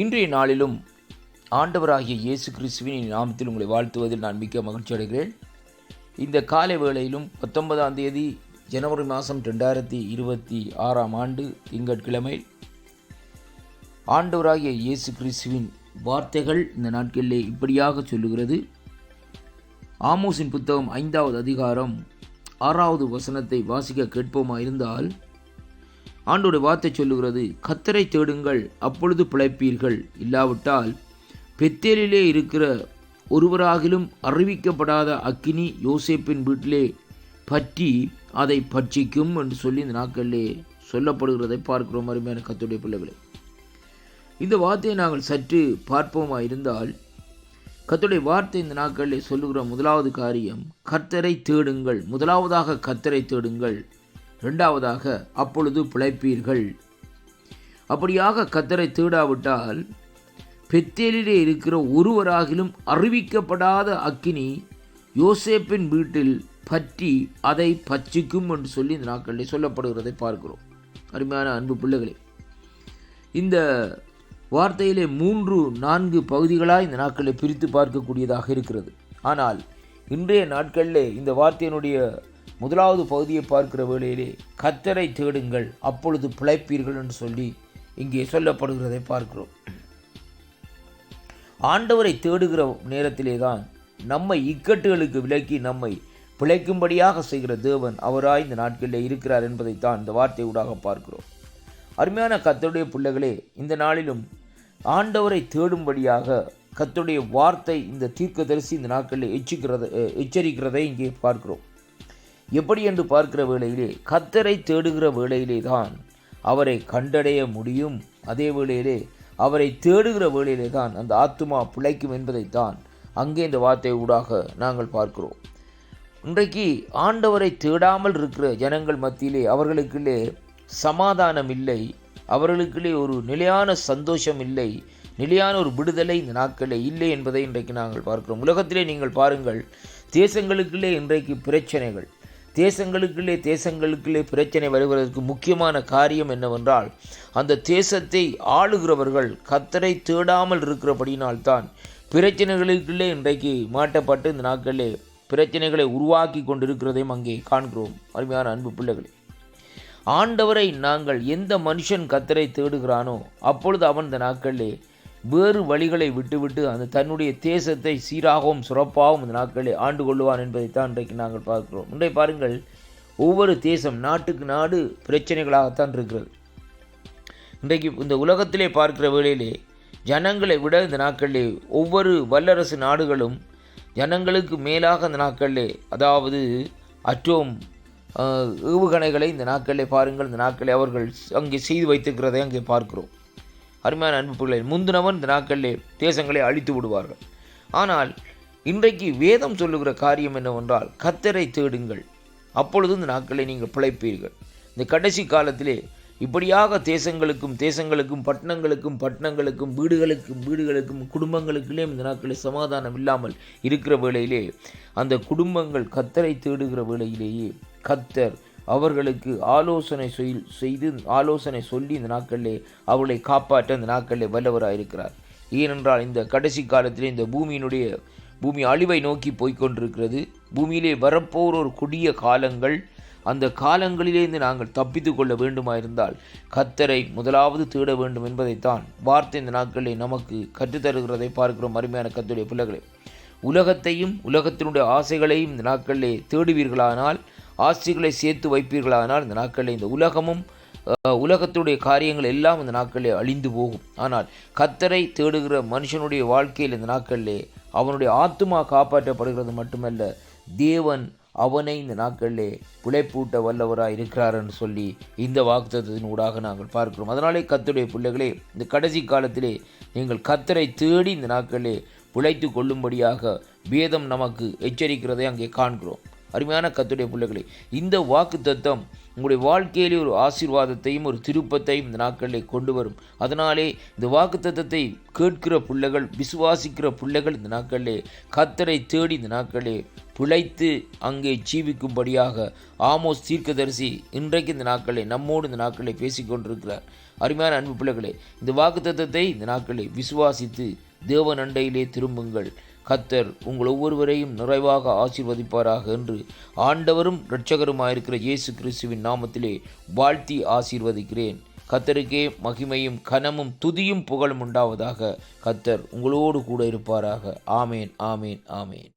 இன்றைய நாளிலும் ஆண்டவராகிய இயேசு கிறிஸ்துவின் நாமத்தில் உங்களை வாழ்த்துவதில் நான் மிக்க மகிழ்ச்சி அடைகிறேன். இந்த காலை வேளையிலும் பத்தொன்பதாம் தேதி ஜனவரி மாதம் ரெண்டாயிரத்தி இருபத்தி ஆறாம் ஆண்டு திங்கட்கிழமை ஆண்டவராகிய இயேசு கிறிஸ்துவின் வார்த்தைகள் இந்த நாட்களிலே இப்படியாக சொல்லுகிறது. ஆமோஸின் புத்தகம் ஐந்தாவது அதிகாரம் ஆறாவது வசனத்தை வாசிக்க கேட்போமா இருந்தால் ஆண்டோட வார்த்தை சொல்லுகிறது கத்தரை தேடுங்கள் அப்பொழுது பிழைப்பீர்கள். இல்லாவிட்டால் பெத்தேலிலே இருக்கிற ஒருவராகிலும் அறிவிக்கப்படாத அக்கினி யோசேப்பின் வீட்டிலே பற்றி அதை பட்சிக்கும் என்று சொல்லி இந்த நாட்களிலே சொல்லப்படுகிறதை பார்க்கிறோம். அருமையான கத்துடைய பிள்ளைகளை இந்த வார்த்தையை நாங்கள் சற்று பார்ப்போமா இருந்தால் கத்துடைய வார்த்தை இந்த நாட்களிலே சொல்லுகிற முதலாவது காரியம் கர்த்தரை தேடுங்கள். முதலாவதாக கர்த்தரை தேடுங்கள். ரெண்டாவதாக அப்பொழுது பிழைப்பீர்கள். அப்படியாக கத்தரை தேடாவிட்டால் பெத்தேலிலே இருக்கிற ஒருவராகிலும் அறிவிக்கப்படாத அக்கினி யோசேப்பின் வீட்டில் பற்றி அதை பச்சிக்கும் என்று சொல்லி இந்த நாட்களிலே சொல்லப்படுகிறதை பார்க்கிறோம். அருமையான அன்பு பிள்ளைகளே இந்த வார்த்தையிலே மூன்று நான்கு பகுதிகளாக இந்த நாட்களில் பிரித்து பார்க்கக்கூடியதாக இருக்கிறது. ஆனால் இன்றைய நாட்களிலே இந்த வார்த்தையினுடைய முதலாவது பகுதியை பார்க்கிற வேளையிலே கத்தரை தேடுங்கள் அப்பொழுது பிழைப்பீர்கள் என்று சொல்லி இங்கே சொல்லப்படுகிறதை பார்க்கிறோம். ஆண்டவரை தேடுகிற நேரத்திலே தான் நம்மை இக்கட்டுகளுக்கு விலக்கி நம்மை பிழைக்கும்படியாக செய்கிற தேவன் அவராய் இந்த நாட்களில் இருக்கிறார் என்பதைத்தான் இந்த வார்த்தை ஊடாக பார்க்கிறோம். அருமையான கத்தருடைய பிள்ளைகளே இந்த நாளிலும் ஆண்டவரை தேடும்படியாக கத்துடைய வார்த்தை இந்த தீர்க்கதரிசி இந்த நாட்களில் எச்சிக்கிறத எச்சரிக்கிறதை இங்கே பார்க்கிறோம். எப்படி என்று பார்க்கிற வேளையிலே கத்தரை தேடுகிற வேளையிலே தான் அவரை கண்டடைய முடியும். அதே வேளையிலே அவரை தேடுகிற வேளையிலே தான் அந்த ஆத்மா பிழைக்கும் என்பதைத்தான் அங்கே இந்த வார்த்தை ஊடாக நாங்கள் பார்க்கிறோம். இன்றைக்கு ஆண்டவரை தேடாமல் இருக்கிற ஜனங்கள் மத்தியிலே அவர்களுக்குள்ளே சமாதானம் இல்லை. அவர்களுக்குள்ளே ஒரு நிலையான சந்தோஷம் இல்லை. நிலையான ஒரு விடுதலை இந்த நாட்களில் இல்லை என்பதை இன்றைக்கு நாங்கள் பார்க்கிறோம். உலகத்திலே நீங்கள் பாருங்கள் தேசங்களுக்குள்ளே இன்றைக்கு பிரச்சனைகள். தேசங்களுக்குள்ளே தேசங்களுக்குள்ளே பிரச்சனை வருவதற்கு முக்கியமான காரியம் என்னவென்றால் அந்த தேசத்தை ஆளுகிறவர்கள் கத்தரை தேடாமல் இருக்கிறபடியினால்தான் பிரச்சனைகளுக்குள்ளே இன்றைக்கு மாட்டப்பட்டு இந்த நாட்களிலே பிரச்சனைகளை உருவாக்கி கொண்டிருக்கிறதையும் அங்கே காண்கிறோம். அருமையான அன்பு பிள்ளைகளே ஆண்டவரை நாங்கள் எந்த மனுஷன் கத்தரை தேடுகிறானோ அப்பொழுது அவன் இந்த நாட்களிலே வேறு வழிகளை விட்டுவிட்டு அந்த தன்னுடைய தேசத்தை சீராகவும் சிறப்பாகவும் இந்த நாட்களை ஆண்டு கொள்ளுவான் என்பதைத்தான் இன்றைக்கு நாங்கள் பார்க்கிறோம். இன்றை பாருங்கள் ஒவ்வொரு தேசம் நாட்டுக்கு நாடு பிரச்சனைகளாகத்தான் இருக்கிறது. இன்றைக்கு இந்த உலகத்திலே பார்க்கிற வேளையிலே ஜனங்களை விட இந்த நாட்களிலே ஒவ்வொரு வல்லரசு நாடுகளும் ஜனங்களுக்கு மேலாக இந்த நாட்களிலே அதாவது அற்றோம் ஏவுகணைகளை இந்த நாட்களிலே பாருங்கள் இந்த நாட்களை அவர்கள் அங்கே செய்து வைத்திருக்கிறதை அங்கே பார்க்கிறோம். அருமையான அன்பு பிள்ளை முந்தினவன் இந்த நாட்களிலே தேசங்களை அழித்து விடுவார்கள். ஆனால் இன்றைக்கு வேதம் சொல்லுகிற காரியம் என்னவென்றால் கத்தரை தேடுங்கள். அப்பொழுது இந்த நாட்களை நீங்கள் பிழைப்பீர்கள். இந்த கடைசி காலத்திலே இப்படியாக தேசங்களுக்கும் தேசங்களுக்கும் பட்டணங்களுக்கும் பட்டணங்களுக்கும் வீடுகளுக்கும் வீடுகளுக்கும் குடும்பங்களுக்குள்ளே இந்த நாட்களில் சமாதானம் இல்லாமல் இருக்கிற வேளையிலே அந்த குடும்பங்கள் கத்தரை தேடுகிற வேளையிலேயே கத்தர் அவர்களுக்கு ஆலோசனை செய்து ஆலோசனை சொல்லி இந்த நாட்களிலே அவர்களை காப்பாற்ற இந்த நாட்களிலே வல்லவராக இருக்கிறார். ஏனென்றால் இந்த கடைசி காலத்திலே இந்த பூமியினுடைய பூமி அழிவை நோக்கி போய்கொண்டிருக்கிறது பூமியிலே வரப்போகிற ஒரு கொடிய காலங்கள். அந்த காலங்களிலேருந்து நாங்கள் தப்பித்து கொள்ள வேண்டுமாயிருந்தால் கத்தரை முதலாவது தேட வேண்டும் என்பதைத்தான் வார்த்தை இந்த நாட்களில் நமக்கு கற்றுத்தருகிறதை பார்க்கிறோம் அருமையான கத்துடைய பிள்ளைகளை. உலகத்தையும் உலகத்தினுடைய ஆசைகளையும் இந்த நாட்களிலே தேடுவீர்களானால் ஆசைகளை சேர்த்து வைப்பீர்களானால் இந்த நாட்களில் இந்த உலகமும் உலகத்துடைய காரியங்கள் எல்லாம் இந்த நாட்களில் அழிந்து போகும். ஆனால் கத்தரை தேடுகிற மனுஷனுடைய வாழ்க்கையில் இந்த நாட்களிலே அவனுடைய ஆத்துமா காப்பாற்றப்படுகிறது மட்டுமல்ல தேவன் அவனை இந்த நாட்களிலே பிழைப்பூட்ட வல்லவராக இருக்கிறார் என்று சொல்லி இந்த வாக்குத்தத்தின் ஊடாக நாங்கள் பார்க்கிறோம். அதனாலே கத்துடைய பிள்ளைகளே இந்த கடைசி காலத்திலே நீங்கள் கத்தரை தேடி இந்த நாட்களிலே பிழைத்து கொள்ளும்படியாக வேதம் நமக்கு எச்சரிக்கிறதை அங்கே காண்கிறோம். அருமையான கத்துடைய பிள்ளைகளே இந்த வாக்கு தத்தம் உங்களுடைய வாழ்க்கையிலே ஒரு ஆசீர்வாதத்தையும் ஒரு திருப்பத்தையும் இந்த நாட்களிலே கொண்டு வரும் அதனாலே இந்த வாக்கு தத்தத்தை கேட்கிற பிள்ளைகள் விசுவாசிக்கிற பிள்ளைகள் இந்த நாட்களிலே கத்தரை தேடி இந்த நாட்களிலே பிழைத்து அங்கே ஜீவிக்கும்படியாக ஆமோஸ் தீர்க்கதரிசி இன்றைக்கு இந்த நாட்களை நம்மோடு இந்த நாட்களை பேசிக்கொண்டிருக்கிறார் அருமையான அன்பு பிள்ளைகளே இந்த வாக்குத்தத்தத்தை இந்த நாட்களை விசுவாசித்து தேவ நண்டையிலே திரும்புங்கள். கத்தர் உங்கள் ஒவ்வொருவரையும் நிறைவாக ஆசீர்வதிப்பாராக என்று ஆண்டவரும் இரட்சகருமாயிருக்கிற இயேசு கிறிஸ்துவின் நாமத்திலே வாழ்த்தி ஆசீர்வதிக்கிறேன். கத்தருக்கே மகிமையும் கனமும் துதியும் புகழும் உண்டாவதாக கத்தர் உங்களோடு கூட இருப்பாராக. ஆமேன் ஆமேன் ஆமேன்.